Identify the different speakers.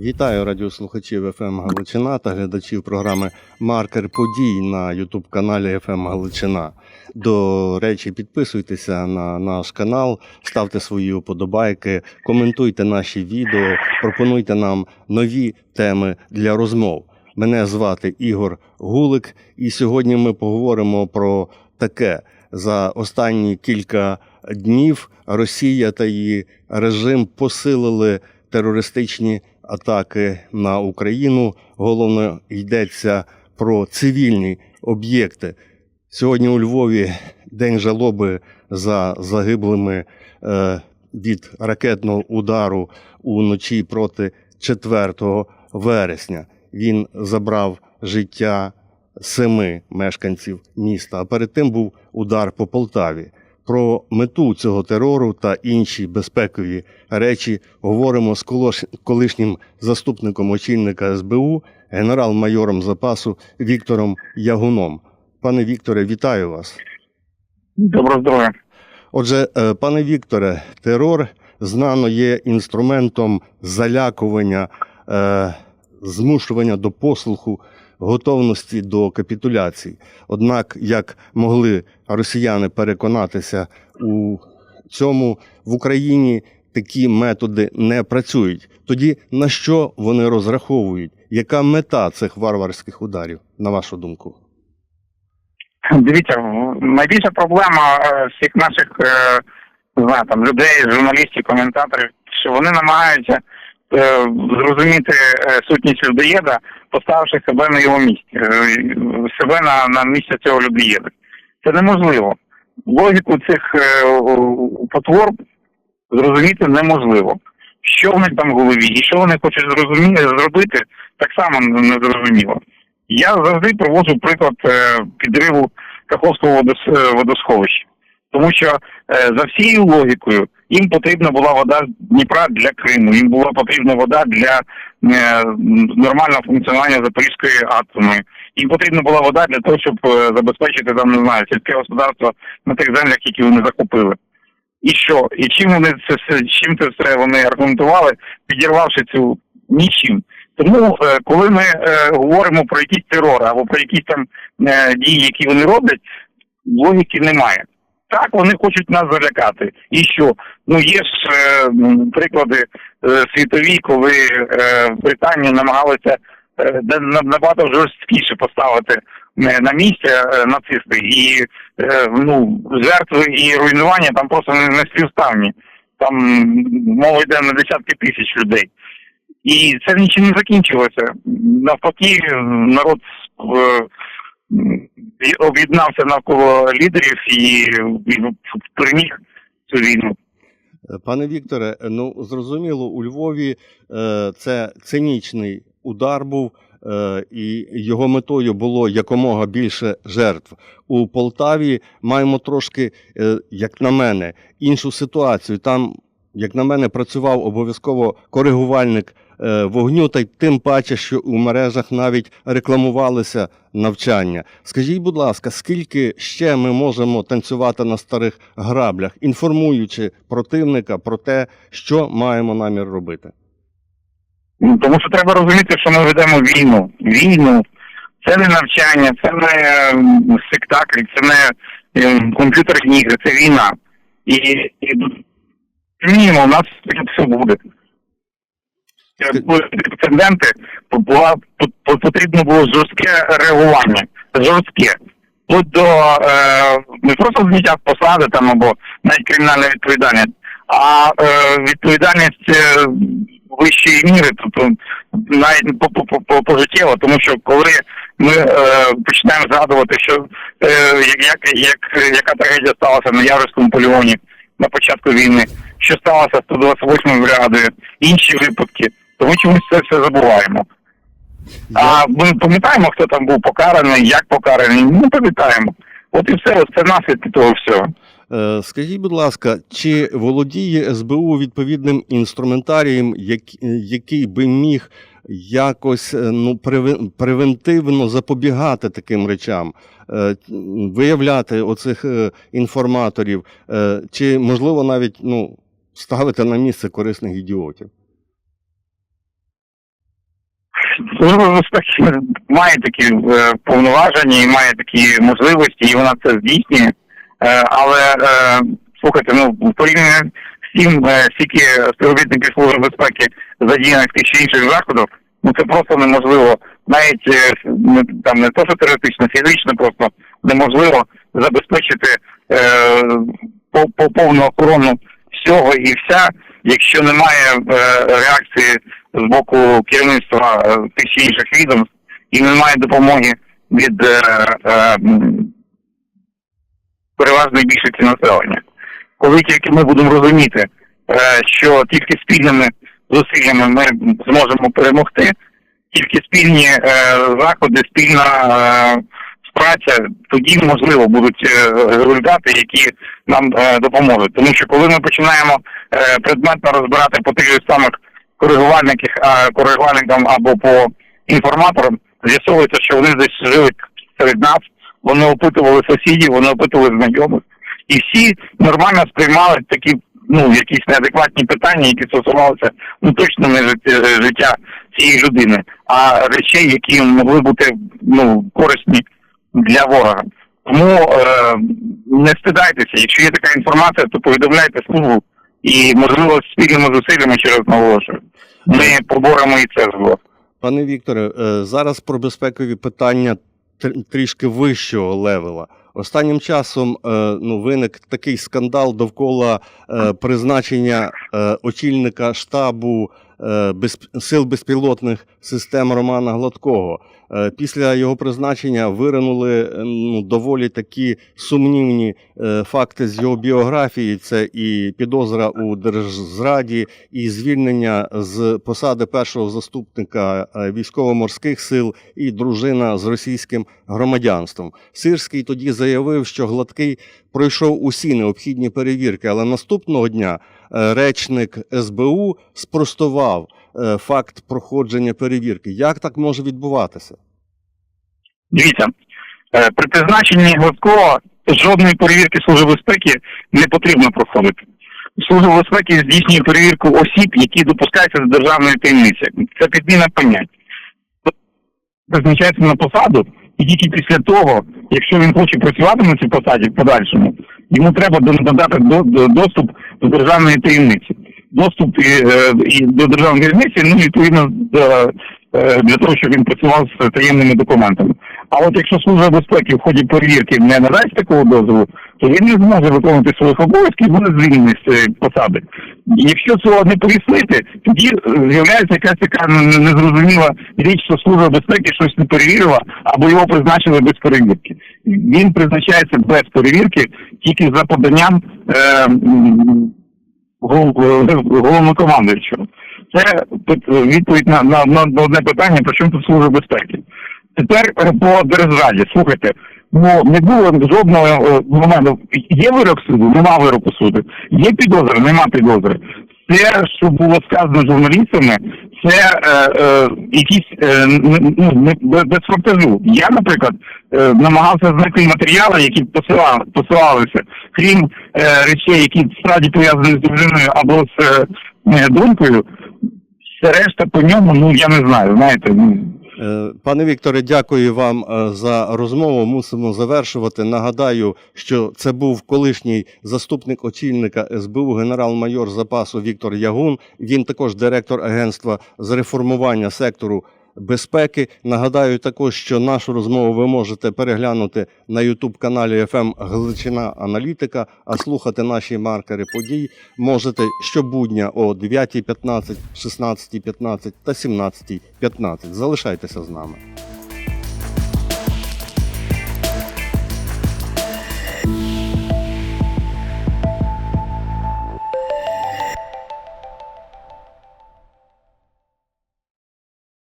Speaker 1: Вітаю радіослухачів ФМ Галичина та глядачів програми Маркер подій на Ютуб каналі ФМ Галичина. До речі, підписуйтеся на наш канал, ставте свої вподобайки, коментуйте наші відео, пропонуйте нам нові теми для розмов. Мене звати Ігор Гулик, і сьогодні ми поговоримо про таке. За останні кілька днів Росія та її режим посилили терористичні атаки на Україну. Головно йдеться про цивільні об'єкти. Сьогодні у Львові день жалоби за загиблими е, від ракетного удару уночі проти 4 вересня. Він забрав життя семи мешканців міста. А перед тим був удар по Полтаві. Про мету цього терору та інші безпекові речі говоримо з колишнім заступником очільника СБУ, генерал-майором запасу Віктором Ягуном. Пане Вікторе, вітаю вас.
Speaker 2: Доброго здоров'я.
Speaker 1: Отже, е, пане Вікторе, терор знано є інструментом залякування, е, змушування до послуху, готовності до капітуляцій. Однак, як могли росіяни переконатися у цьому в Україні такі методи не працюють. Тоді на що вони розраховують? Яка мета цих варварських ударів, на вашу думку?
Speaker 2: Дивіться, найбільша проблема е, всіх наших е, не там, людей, журналістів, коментаторів, що вони намагаються зрозуміти е, сутність людоєда, поставивши себе на його місці, е, себе на, на місце цього людоєда. Це неможливо. Логіку цих е, потвор зрозуміти неможливо. Що в них там в голові і що вони хочуть зрозуміти, зробити, так само не зрозуміло. Я завжди проводжу приклад е, підриву Каховського водос- е, водосховища. Тому що е, за всією логікою їм потрібна була вода з Дніпра для Криму, їм була потрібна вода для е, нормального функціонування Запорізької атомної. Їм потрібна була вода для того, щоб е, забезпечити там, не знаю, сільське господарство на тих землях, які вони захопили. І що? І чим вони це все, чим це все вони аргументували, підірвавши цю нічим. Тому, е, коли ми е, говоримо про якийсь терор або про якісь там е, дії, які вони роблять, логіки немає. Так, вони хочуть нас залякати. І що? Ну є ж е, приклади е, світові, коли е, в Британії намагалися е, на- на- набагато жорсткіше поставити е, на місце е, нацисти, і е, ну жертви і руйнування там просто не, не співставні. Там мова йде на десятки тисяч людей. І це нічим не закінчилося. Навпаки, народ е, об'єднався навколо лідерів і, переміг цю війну.
Speaker 1: Пане Вікторе, ну зрозуміло, у Львові е, це цинічний удар був, е, і його метою було якомога більше жертв. У Полтаві маємо трошки, е, як на мене, іншу ситуацію. Там, як на мене, працював обов'язково коригувальник вогню, та й тим паче, що у мережах навіть рекламувалися навчання. Скажіть, будь ласка, скільки ще ми можемо танцювати на старих граблях, інформуючи противника про те, що маємо намір робити?
Speaker 2: Ну, Тому що треба розуміти, що ми ведемо війну. Війну це не навчання, це не е, спектакль, це не е, комп'ютерні ігри, це війна. І, і розуміємо, у нас все буде. Е, Прецеденти була по- по- потрібно було жорстке реагування. Жорстке. Вплоть до е, не просто зняття з посади там або навіть кримінальна відповідальність, а е, відповідальність е, вищої міри, тобто навіть по- по- по- по- пожиттєво, тому що коли ми е, починаємо згадувати, що е, як, як, як, яка трагедія сталася на Яворському полігоні на початку війни, що сталося з 128 бригадою, інші випадки, то ми чомусь це все забуваємо. А ми пам'ятаємо, хто там був покараний, як покараний, ми пам'ятаємо. От і все, це наслідки того всього.
Speaker 1: Е, Скажіть, будь ласка, чи володіє СБУ відповідним інструментарієм, як- який би міг якось е, ну, превентивно запобігати таким речам, е, виявляти оцих е, інформаторів, е, чи можливо навіть ну, ставити на місце корисних ідіотів?
Speaker 2: Служба безпеки має такі е, повноваження і має такі можливості, і вона це здійснює. Е, але е, слухайте, ну в порівнянні з тим, скільки співробітників служби безпеки задіяних тих чи інших заходах, ну це просто неможливо. Навіть там не то, що теоретично, фізично просто неможливо забезпечити е, по, по повну охорону всього і вся, якщо немає реакції з боку керівництва е, тих чи інших відомств і немає допомоги від е, е, переважної більшості населення. Коли тільки ми будемо розуміти, е, що тільки спільними зусиллями ми зможемо перемогти, тільки спільні е, заходи, спільна е, праця, тоді можливо будуть е, результати, які нам е, допоможуть. Тому що коли ми починаємо е, предметно розбирати по тих самих коригувальниках, а, коригувальникам або по інформаторам, з'ясовується, що вони десь жили серед нас, вони опитували сусідів, вони опитували знайомих. І всі нормально сприймали такі, ну, якісь неадекватні питання, які стосувалися ну точно не життя, життя цієї людини, а речей, які могли бути ну, корисні для ворога. Тому е, не стидайтеся, якщо є така інформація, то повідомляйте службу і, можливо, спільними зусиллями ще раз наголошую. Ми поборемо і це зло.
Speaker 1: Пане Вікторе, е, зараз про безпекові питання трішки вищого левела. Останнім часом е, ну, виник такий скандал довкола е, призначення очільника штабу сил безпілотних систем Романа Гладкого. Е, Після його призначення виринули е, ну, доволі такі сумнівні е, факти з його біографії. Це і підозра у держзраді, і звільнення з посади першого заступника е, військово-морських сил і дружина з російським громадянством. Сирський тоді заявив, що гладкий пройшов усі необхідні перевірки, але наступного дня е, речник СБУ спростував е, факт проходження перевірки. Як так може відбуватися?
Speaker 2: Дивіться, е, при призначенні Гладкого жодної перевірки Служби безпеки не потрібно проходити. Служба безпеки здійснює перевірку осіб, які допускаються до державної таємниці. Це підміна понять. Призначається на посаду, і тільки після того, якщо він хоче працювати на цій посаді в подальшому, йому треба надати до- до- доступ до державної таємниці. Доступ і, е, і до державної таємниці, ну відповідно е, для того, щоб він працював з таємними документами. А от якщо служба безпеки в ході перевірки не надасть такого дозволу, то він не зможе виконувати своїх обов'язків і буде звільнений з посади. Якщо цього не пояснити, тоді е, з'являється якась така незрозуміла річ, що служба безпеки щось не перевірила або його призначили без перевірки. Він призначається без перевірки тільки за поданням е, е, головнокомандуючого. Це відповідь на, на на одне питання, про чому тут служба безпеки. Тепер е, по держзраді. Слухайте, ну не було жодного е, моменту. Є вирок суду, нема вироку суду. Є підозра, нема підозри. Все, що було сказано журналістами, це е, е, якісь е, ну, без, фактажу. Я, наприклад, е, намагався знайти матеріали, які посилали, посилалися, крім е, речей, які справді пов'язані з дружиною або з е, донькою. Все решта по ньому, ну я не знаю, знаєте, ну.
Speaker 1: Пане Вікторе, дякую вам е, за розмову. Мусимо завершувати. Нагадаю, що це був колишній заступник очільника СБУ, генерал-майор запасу Віктор Ягун. Він також директор агентства з реформування сектору безпеки. Нагадаю також, що нашу розмову ви можете переглянути на Ютуб каналі «ФМ Гличина Аналітика, а слухати наші маркери подій можете щобудня о 9.15, 16.15 та 17.15. Залишайтеся з нами.